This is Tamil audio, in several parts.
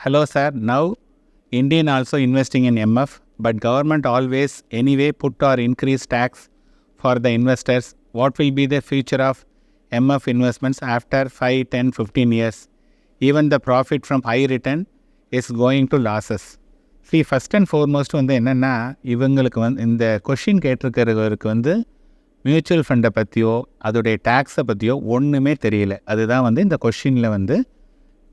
hello sir, now Indian also investing in MF, but government always anyway put or increase tax for the investors. What will be the future of MF investments after 5, 10, 15 years? Even the profit from high return is going to losses. See, first and foremost வந்து என்னென்னா இவங்களுக்கு வந்து இந்த கொஷின் கேட்டிருக்கிறவருக்கு வந்து மியூச்சுவல் ஃபண்டை பற்றியோ அதோடைய டேக்ஸை பற்றியோ ஒன்றுமே தெரியல அதுதான் வந்து இந்த கொஷினில் வந்து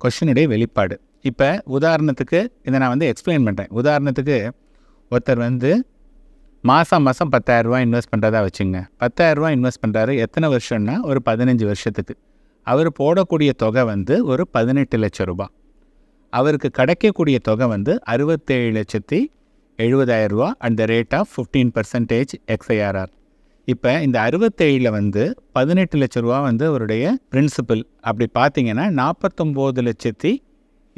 கொஷினுடைய வெளிப்பாடு இப்போ உதாரணத்துக்கு இதை நான் வந்து எக்ஸ்பிளைன் பண்ணுறேன் உதாரணத்துக்கு ஒருத்தர் வந்து மாதம் மாதம் பத்தாயிரரூபா இன்வெஸ்ட் பண்ணுறதா வச்சுங்க. பத்தாயிரரூபா இன்வெஸ்ட் பண்ணுறாரு எத்தனை வருஷம்னா ஒரு பதினஞ்சு வருஷத்துக்கு. அவர் போடக்கூடிய தொகை வந்து ஒரு பதினெட்டு லட்சம் ரூபா அவருக்கு கிடைக்கக்கூடிய தொகை வந்து அறுபத்தேழு லட்சத்தி எழுபதாயிரரூபா and at the rate of fifteen percentage XIRR இப்போ இந்த அறுபத்தேழில் வந்து பதினெட்டு லட்ச ரூபா வந்து அவருடைய பிரின்சிபல் அப்படி பார்த்தீங்கன்னா நாற்பத்தொம்போது லட்சத்தி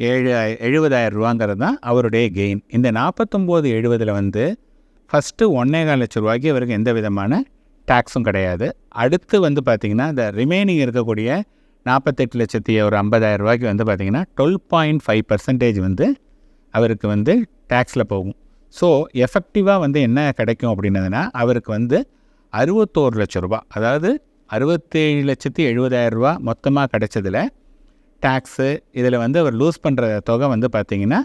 ஏழு எழுபதாயிரம் ரூபாங்கிறது தான் அவருடைய கெயின் இந்த நாற்பத்தொம்போது எழுபதில் வந்து ஃபஸ்ட்டு ஒன்றே கால் லட்ச ரூபாய்க்கு அவருக்கு எந்த விதமான டேக்ஸும் கிடையாது. அடுத்து வந்து பார்த்திங்கன்னா இந்த ரிமைனிங் இருக்கக்கூடிய நாற்பத்தெட்டு லட்சத்தி ஒரு ஐம்பதாயிரம் ரூபாய்க்கு வந்து பார்த்திங்கன்னா டுவெல் பாயிண்ட் ஃபைவ் பர்சன்டேஜ் வந்து அவருக்கு வந்து டேக்ஸில் போகும். ஸோ எஃபெக்டிவாக வந்து என்ன கிடைக்கும் அப்படின்னதுன்னா அவருக்கு வந்து அறுபத்தோரு லட்ச ரூபா அதாவது அறுபத்தேழு லட்சத்தி எழுபதாயிரம் ரூபா மொத்தமாக கிடைச்சதில் டேக்ஸு இதில் வந்து அவர் லூஸ் பண்ணுற தொகை வந்து பார்த்திங்கன்னா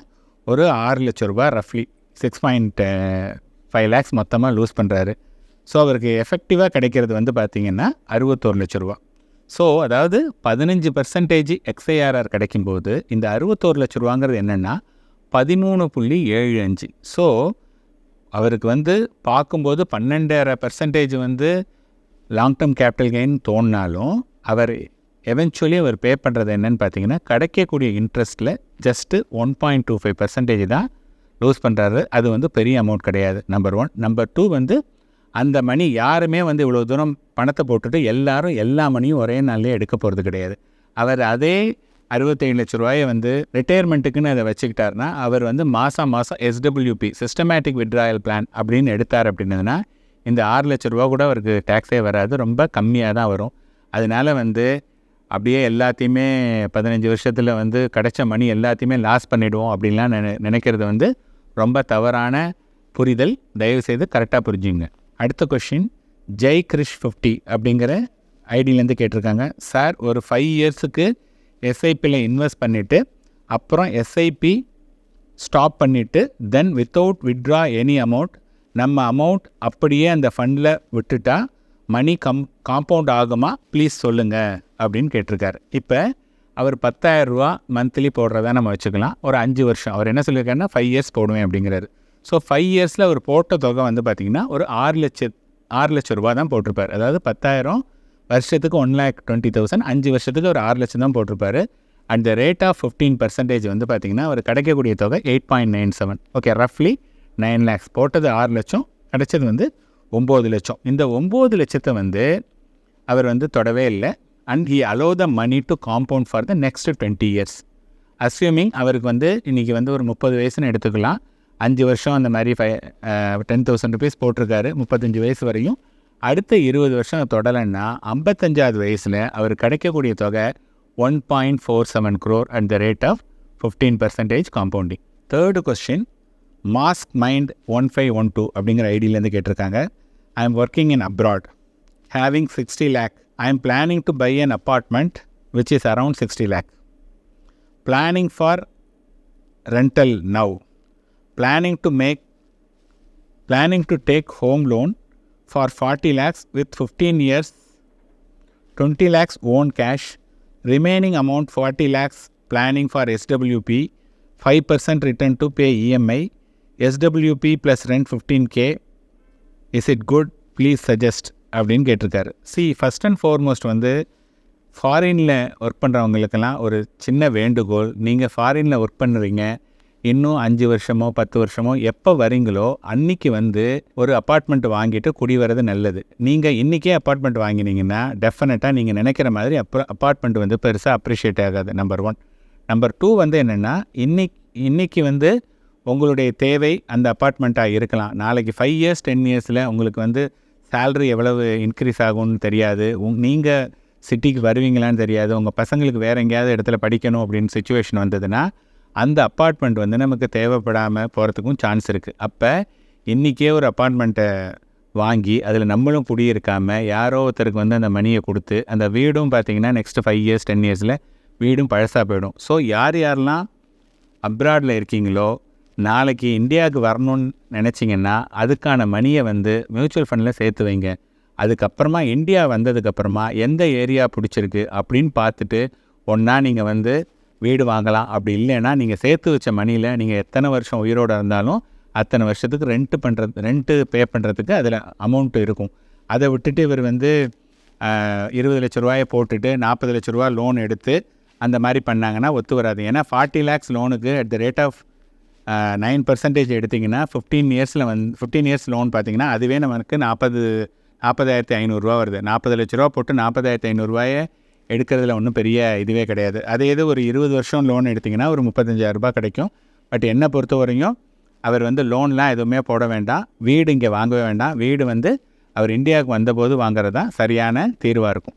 ஒரு ஆறு லட்ச ரூபா ரஃப்லி சிக்ஸ் பாயிண்ட் ஃபைவ் லேக்ஸ் மொத்தமாக லூஸ் பண்ணுறாரு ஸோ அவருக்கு எஃபெக்டிவாக கிடைக்கிறது வந்து பார்த்திங்கன்னா அறுபத்தோரு லட்ச ரூபா ஸோ அதாவது பதினஞ்சு பர்சன்டேஜ் எக்ஸ்ஐஆர்ஆர் கிடைக்கும்போது இந்த அறுபத்தோரு லட்ச ரூபாங்கிறது என்னென்னா பதிமூணு புள்ளி ஏழு அஞ்சு. ஸோ அவருக்கு வந்து பார்க்கும்போது பன்னெண்டரை பர்சன்டேஜ் வந்து லாங் டேர்ம் கேபிட்டல் கெயின் தோணினாலும் அவர் எவென்ச்சுவலி அவர் பே பண்ணுறது என்னன்னு பார்த்தீங்கன்னா கிடைக்கக்கூடிய இன்ட்ரெஸ்ட்டில் just one point two five percentage தான் லூஸ் பண்ணுறாரு அது வந்து பெரிய அமௌண்ட் கிடையாது நம்பர் ஒன் நம்பர் டூ வந்து அந்த மணி யாருமே வந்து இவ்வளோ தூரம் பணத்தை போட்டுட்டு எல்லாரும் எல்லா மணியும் ஒரே நாள்லேயே எடுக்க போகிறது கிடையாது. அவர் அதே அறுபத்தேழு லட்ச ரூபாயை வந்து ரிட்டையர்மெண்ட்டுக்குன்னு அதை வச்சுக்கிட்டாருன்னா அவர் வந்து மாதம் மாதம் எஸ்டபிள்யூபி சிஸ்டமேட்டிக் விட்ராயல் பிளான் அப்படின்னு எடுத்தார் அப்படின்னதுன்னா இந்த ஆறு லட்ச ரூபா கூட அவருக்கு டேக்ஸே வராது ரொம்ப கம்மியாக தான் வரும். அதனால வந்து அப்படியே எல்லாத்தையுமே பதினஞ்சு வருஷத்தில் வந்து கிடைச்ச மணி எல்லாத்தையுமே லாஸ் பண்ணிவிடுவோம் அப்படின்லாம் நினை நினைக்கிறது வந்து ரொம்ப தவறான புரிதல். தயவுசெய்து கரெக்டாக புரிஞ்சுங்க அடுத்த கொஷின் ஜெய் கிரிஷ் ஃபிஃப்டி அப்படிங்கிற ஐடியிலேருந்து கேட்டிருக்காங்க. சார் ஒரு ஃபைவ் இயர்ஸுக்கு எஸ்ஐபியில் இன்வெஸ்ட் பண்ணிவிட்டு அப்புறம் எஸ்ஐபி ஸ்டாப் பண்ணிவிட்டு then without withdraw any amount நம்ம அமௌண்ட் அப்படியே அந்த ஃபண்டில் விட்டுட்டா மணி கம் காம்பவுண்ட் ஆகுமா? ப்ளீஸ் சொல்லுங்கள் அப்படின்னு கேட்டிருக்காரு. இப்போ அவர் பத்தாயிரரூவா மந்த்லி போடுறதா நம்ம வச்சுக்கலாம். ஒரு அஞ்சு வருஷம். அவர் என்ன சொல்லியிருக்காருன்னா ஃபைவ் இயர்ஸ் போடுவேன் அப்படிங்கிறாரு. ஸோ ஃபைவ் இயர்ஸில் அவர் போட்ட தொகை வந்து பார்த்திங்கன்னா ஒரு ஆறு லட்ச ஆறு லட்ச ரூபா தான் போட்டிருப்பார். அதாவது பத்தாயிரம் வருஷத்துக்கு ஒன் லேக் டுவெண்ட்டி தௌசண்ட் அஞ்சு வருஷத்துக்கு ஒரு ஆறு லட்சம் தான் போட்டிருப்பாரு. At the rate of fifteen percentage வந்து பார்த்திங்கன்னா அவர் கிடைக்கக்கூடிய தொகை eight point nine seven okay ரஃப்லி nine lakhs போட்டது ஆறு லட்சம். கிடைச்சது வந்து ஒம்பது லட்சம். இந்த ஒம்பது லட்சத்தை வந்து அவர் வந்து தொடவே இல்லை. And he allow the money to compound for the next twenty years assuming அவருக்கு வந்து இன்றைக்கி வந்து ஒரு முப்பது வயசுன்னு எடுத்துக்கலாம். அஞ்சு வருஷம் அந்த மாதிரி ஃபை டென் தௌசண்ட் ருபீஸ் போட்டிருக்காரு முப்பத்தஞ்சு வயசு வரையும். அடுத்த இருபது வருஷம் தொடலைன்னா ஐம்பத்தஞ்சாவது வயசில் அவர் கிடைக்கக்கூடிய தொகை one point four seven crore at the rate of fifteen percentage compounding third question mask mind one five one two அப்படிங்கிற ஐடியிலேருந்து கேட்டிருக்காங்க. I am working in abroad, having 60 lakh. I am planning to buy an apartment which is around 60 lakh. Planning for rental now. Planning to make planning to take home loan for 40 lakhs with 15 years 20 lakhs own cash remaining amount 40 lakhs planning for SWP 5% return to pay EMI SWP plus rent 15k is it good please suggest அப்படின்னு கேட்டிருக்காரு. சி ஃபஸ்ட் அண்ட் ஃபார்மோஸ்ட் வந்து ஃபாரினில் ஒர்க் பண்ணுறவங்களுக்கெல்லாம் ஒரு சின்ன வேண்டுகோள். நீங்கள் ஃபாரினில் ஒர்க் பண்ணுறீங்க இன்னும் அஞ்சு வருஷமோ பத்து வருஷமோ எப்போ வரீங்களோ அன்னைக்கு வந்து ஒரு அப்பார்ட்மெண்ட் வாங்கிட்டு குடி வர்றது நல்லது. நீங்கள் இன்றைக்கே அப்பார்ட்மெண்ட் வாங்கினீங்கன்னா டெஃபினட்டாக நீங்கள் நினைக்கிற மாதிரி அப்போ அப்பார்ட்மெண்ட் வந்து பெருசாக அப்ரிஷியேட் ஆகாது நம்பர் ஒன் நம்பர் டூ வந்து என்னென்னா இன்னைக்கு இன்றைக்கி வந்து உங்களுடைய தேவை அந்த அப்பார்ட்மெண்ட்டாக இருக்கலாம். நாளைக்கு ஃபைவ் இயர்ஸ் டென் இயர்ஸில் உங்களுக்கு வந்து சேல்ரி எவ்வளவு இன்க்ரீஸ் ஆகும்னு தெரியாது. உங் நீங்கள் சிட்டிக்கு வருவீங்களான்னு தெரியாது. உங்கள் பசங்களுக்கு வேறு எங்கேயாவது இடத்துல படிக்கணும் அப்படின்னு சுச்சுவேஷன் வந்ததுன்னா அந்த அப்பார்ட்மெண்ட் வந்து நமக்கு தேவைப்படாமல் போகிறதுக்கும் சான்ஸ் இருக்குது அப்போ இன்றைக்கே ஒரு அப்பார்ட்மெண்ட்டை வாங்கி அதில் நம்மளும் குடியிருக்காமல் யாரோ ஒருத்தருக்கு வந்து அந்த மணியை கொடுத்து அந்த வீடும் பார்த்தீங்கன்னா நெக்ஸ்ட் ஃபைவ் இயர்ஸ் டென் இயர்ஸில் வீடும் பழசாக போயிடும். ஸோ யார் யாரெல்லாம் அப்ராடில் இருக்கீங்களோ நாளைக்கு இந்தியாவுக்கு வரணும்னு நினச்சிங்கன்னா அதுக்கான மணியை வந்து மியூச்சுவல் ஃபண்டில் சேர்த்து வைங்க. அதுக்கப்புறமா இந்தியா வந்ததுக்கப்புறமா எந்த ஏரியா பிடிச்சிருக்கு அப்படின்னு பார்த்துட்டு ஒன்றா நீங்கள் வந்து வீடு வாங்கலாம். அப்படி இல்லைன்னா நீங்கள் சேர்த்து வச்ச மணியில் நீங்கள் எத்தனை வருஷம் உயிரோடு இருந்தாலும் அத்தனை வருஷத்துக்கு ரெண்ட்டு பண்ணுறது ரெண்ட்டு பே பண்ணுறதுக்கு அதில் அமௌண்ட்டு இருக்கும். அதை விட்டுட்டு இவர் வந்து இருபது லட்ச ரூபாயை போட்டுட்டு நாற்பது லட்ச ரூபா லோன் எடுத்து அந்த மாதிரி பண்ணாங்கன்னா ஒத்து வராது. ஏன்னா ஃபார்ட்டி லேக்ஸ் லோனுக்கு at the rate of nine percentage எடுத்திங்கன்னா ஃபிஃப்டீன் இயர்ஸில் வந்து ஃபிஃப்டீன் இயர்ஸ் லோன் பார்த்தீங்கன்னா அதுவே நமக்கு நாற்பது நாற்பதாயிரத்தி ஐநூறுரூவா வருது. நாற்பது லட்ச ரூபா போட்டு நாற்பதாயிரத்தி ஐநூறுரூவாயை எடுக்கிறதுல ஒன்றும் பெரிய இதுவே கிடையாது. அதே இது ஒரு இருபது வருஷம் லோன் எடுத்திங்கன்னா ஒரு முப்பத்தஞ்சாயிரரூபா கிடைக்கும். பட் என்னை பொறுத்த வரையும் அவர் வந்து லோன்லாம் எதுவுமே போட வேண்டாம். வீடு இங்கே வாங்கவே வேண்டாம். வீடு வந்து அவர் இந்தியாவுக்கு வந்தபோது வாங்குறது தான் சரியான தீர்வாக இருக்கும்.